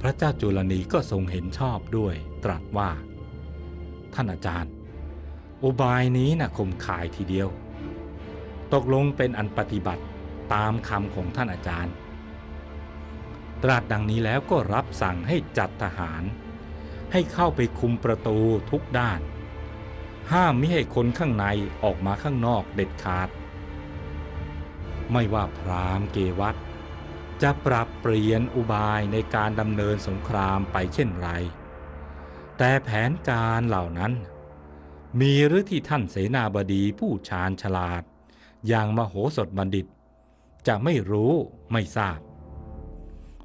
พระเจ้าจุลนีก็ทรงเห็นชอบด้วยตรัสว่า ท่านอาจารย์ อุบายนี้นะ่ะคมขายทีเดียว ตกลงเป็นอันปฏิบัติตามคำของท่านอาจารย์ ตรัสดังนี้แล้วก็รับสั่งให้จัดทหาร ให้เข้าไปคุมประตูทุกด้าน ห้ามไม่ให้คนข้างในออกมาข้างนอกเด็ดขาด ไม่ว่าพรามเกวัต จะปรับเปลี่ยนอุบายในการดำเนินสงครามไปเช่นไร แต่แผนการเหล่านั้น มีหรือที่ท่านเสนาบดีผู้ชาญฉลาด อย่างมโหสถบัณฑิต จะไม่รู้ไม่ทราบ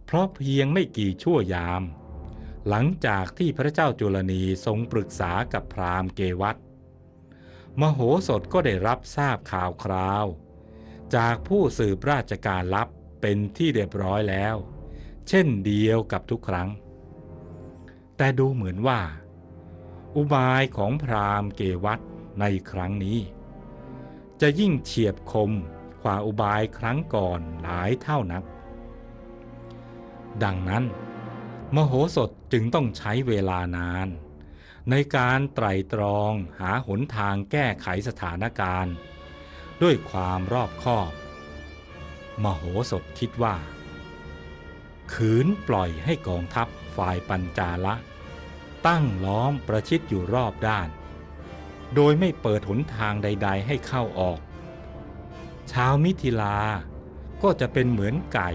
เพราะเพียงไม่กี่ชั่วยาม หลังจากที่พระเจ้าจุลนีทรงปรึกษากับพราหมณ์เกวัตมโหสถก็ได้รับทราบข่าวคราว จากผู้สืบราชการลับ เป็นที่เรียบร้อยแล้ว เช่นเดียวกับทุกครั้ง แต่ดูเหมือนว่า อุบายของพราหมณ์เกวัตในครั้งนี้ จะยิ่งเฉียบคมกว่าอุบายครั้งก่อนหลายเท่านัก ดังนั้น มโหสถจึงต้องใช้เวลานาน ในการไตร่ตรองหาหนทางแก้ไขสถานการณ์ ด้วยความรอบคอบ มโหสถคิดว่า ขืนปล่อยให้กองทัพฝ่ายปัญจาละ ตั้งล้อมประชิดอยู่รอบด้าน โดยไม่เปิดหนทางใด ๆ ให้เข้าออก ชาวมิถิลาก็จะเป็นเหมือนไก่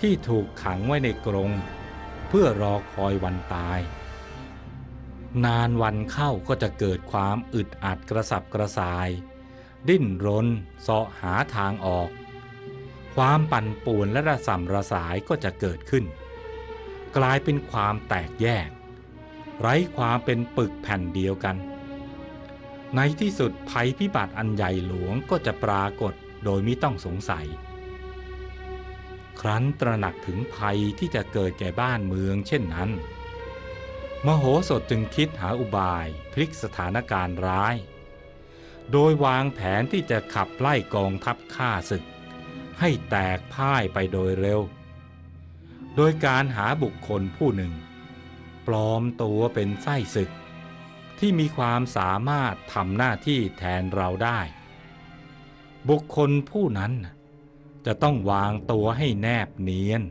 ที่ถูกขังไว้ในกรงเพื่อรอคอยวันตาย นานวันเข้าก็จะเกิดความอึดอัดกระสับกระส่าย ดิ้นรนเสาะหาทางออก ความปั่นป่วนและระส่ำระสายก็จะเกิดขึ้น กลายเป็นความแตกแยก ไร้ความเป็นปึกแผ่นเดียวกัน ในที่สุดภัยพิบัติอันใหญ่หลวงก็จะปรากฏโดยไม่ต้องสงสัย ครั้นตระหนักถึงภัยที่จะเกิดแก่บ้านเมืองเช่นนั้น มโหสถจึงคิดหาอุบายพลิกสถานการณ์ร้าย โดยวางแผนที่จะขับไล่กองทัพข้าศึก ให้แตกพ่ายไปโดยเร็ว โดยการหาบุคคลผู้หนึ่ง ปลอมตัวเป็นไส้ศึก ที่มีความสามารถทำหน้าที่แทนเราได้ บุคคลผู้นั้นจะต้องวางตัวให้แนบเนียน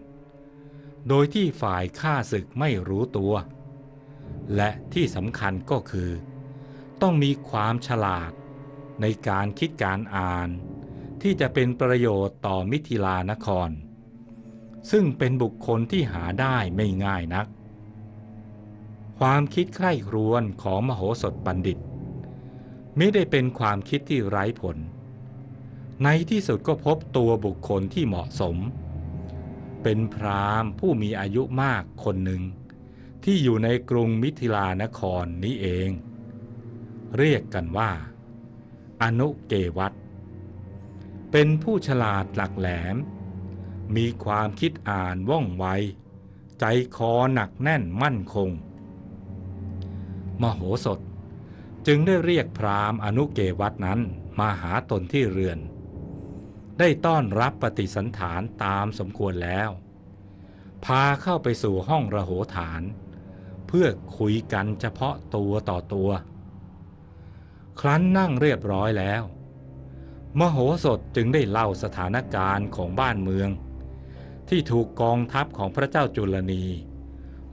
โดยที่ฝ่ายข้าศึกไม่รู้ตัว และที่สำคัญก็คือ ต้องมีความฉลาดในการคิดการอ่าน ที่จะเป็นประโยชน์ต่อมิถิลานคร ซึ่งเป็นบุคคลที่หาได้ไม่ง่ายนัก ความคิดใคร่ครวญของมโหสถบัณฑิต ไม่ได้เป็นความคิดที่ไร้ผล ในที่สุดก็พบตัวบุคคลที่เหมาะสม เป็นพราหมณ์ผู้มีอายุมากคนหนึ่ง ที่อยู่ในกรุงมิถิลานครนี้เอง เรียกกันว่า อนุเกวัต เป็นผู้ฉลาดหลักแหลม มีความคิดอ่านว่องไว ใจคอหนักแน่นมั่นคง มโหสถจึงได้เรียกพราหมณ์อนุเกวัตนั้นมาหาตนที่เรือน ได้ต้อนรับปฏิสันฐานตามสมควรแล้ว พาเข้าไปสู่ห้องระโหฐาน เพื่อคุยกันเฉพาะตัวต่อตัว ครั้นนั่งเรียบร้อยแล้ว มโหสถจึงได้เล่าสถานการณ์ของบ้านเมือง ที่ถูกกองทัพของพระเจ้าจุลนี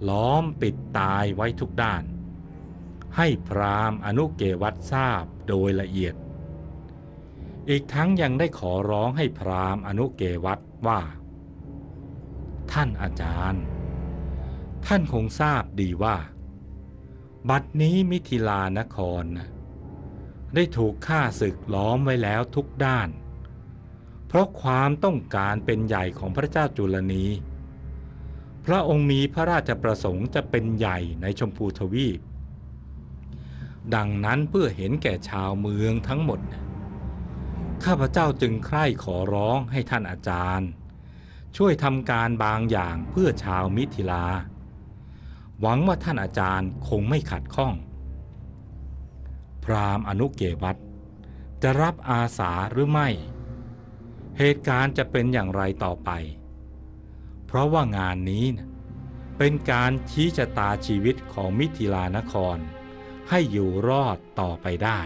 ล้อมปิดตายไว้ทุกด้าน ให้พราหมณ์อนุเกวัตทราบโดยละเอียด อีกทั้งยังได้ขอร้องให้พราหมณ์อนุเกวัตว่า ท่านอาจารย์ ท่านคงทราบดีว่า บัดนี้มิถิลานครนะ ได้ถูกฆ่าศึกล้อมไว้แล้วทุกด้าน เพราะความต้องการเป็นใหญ่ของพระเจ้าจุลนี พระองค์มีพระราชประสงค์จะเป็นใหญ่ในชมพูทวีป ดังนั้นเพื่อเห็นแก่ชาวเมืองทั้งหมด ข้าพเจ้าจึงใคร่ขอร้องให้ท่านอาจารย์ ช่วยทำการบางอย่างเพื่อชาวมิถิลา หวังว่าท่านอาจารย์คงไม่ขัดข้อง พราหมณ์อนุเกวัตจะรับอาสาหรือไม่ เหตุการณ์จะเป็นอย่างไรต่อไป เพราะว่างานนี้เป็นการชี้ชะตาชีวิตของมิถิลานคร ให้อยู่รอดต่อไปได้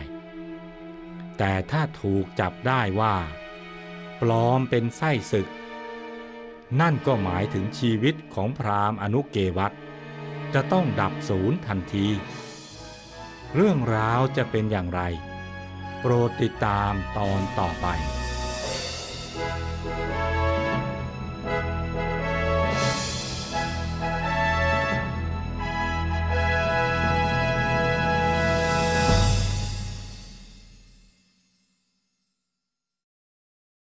แต่ถ้าถูกจับได้ว่า ปลอมเป็นไส้ศึก นั่นก็หมายถึงชีวิตของพราหมณ์อนุเกวัตจะต้องดับศูนย์ทันที เรื่องราวจะเป็นอย่างไร โปรดติดตามตอนต่อไป